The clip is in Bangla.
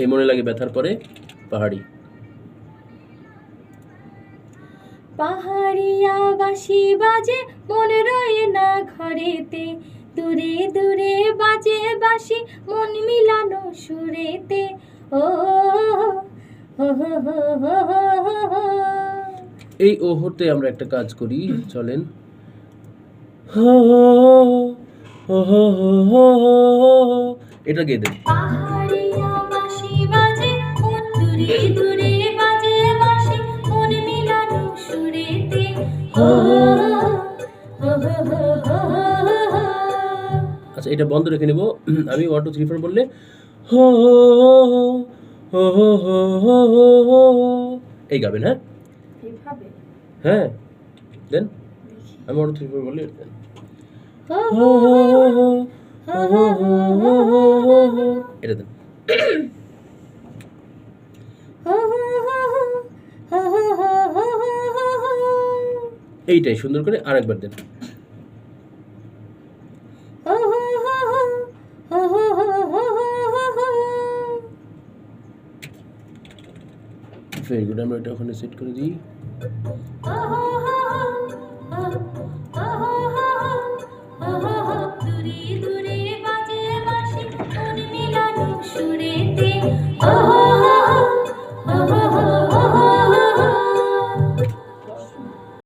এই মনে লাগে ব্যথার পরে পাহাড়ি পাহাড়িয়া বাঁশি বাজে মন রয়ে না ঘরেতে দূরে দূরে বাজে বাঁশি মন মিলানো সুরেতে ও। এই ওহতে আমরা একটা কাজ করি চলেন এটা গিয়ে দেন আচ্ছা এটা বন্ধ রেখে নেব আমি ওয়ান টু থ্রি ফোর বললে এই গাবেন হ্যাঁ হ্যাঁ দেন আমি ওয়ান টু থ্রি ফোর বললে দেন এটা দেন এইটাই সুন্দর করে আরেকবার দেন। ভেরি গুড আমরা এটা ওখানে সেট করে দিই।